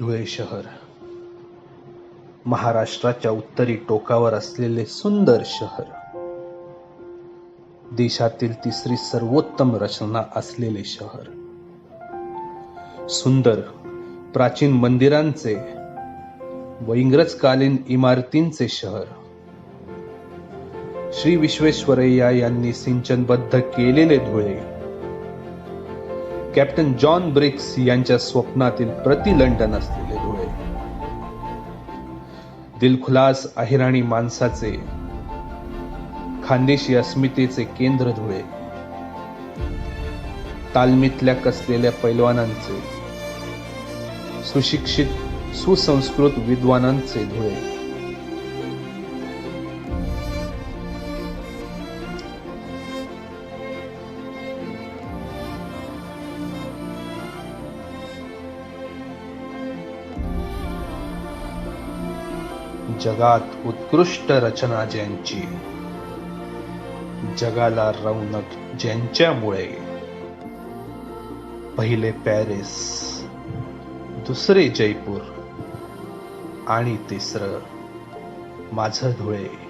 धुळे शहर. महाराष्ट्राच्या उत्तरी टोकावर असलेले सुंदर शहर. देशातील तिसरी सर्वोत्तम रचना असलेले शहर. सुंदर प्राचीन मंदिरांचे व इंग्रजकालीन इमारतींचे शहर. श्री विश्वेश्वरय्या यांनी सिंचनबद्ध केलेले धुळे. कॅप्टन जॉन ब्रिक्स यांच्या स्वप्नातील प्रति लंडन असलेले डोळे. दिलखुलास अहिराणी माणसाचे खानदेशी अस्मितेचे केंद्र धुळे. तालमीतल्या कसलेल्या पैलवानांचे सुशिक्षित सुसंस्कृत विद्वानांचे धुळे. जगात उत्कृष्ट रचना ज्यांची जगाला रौनक ज्यांच्यामुळे. पहिले पॅरिस दुसरे जयपूर आणि तिसरं माझं धुळे.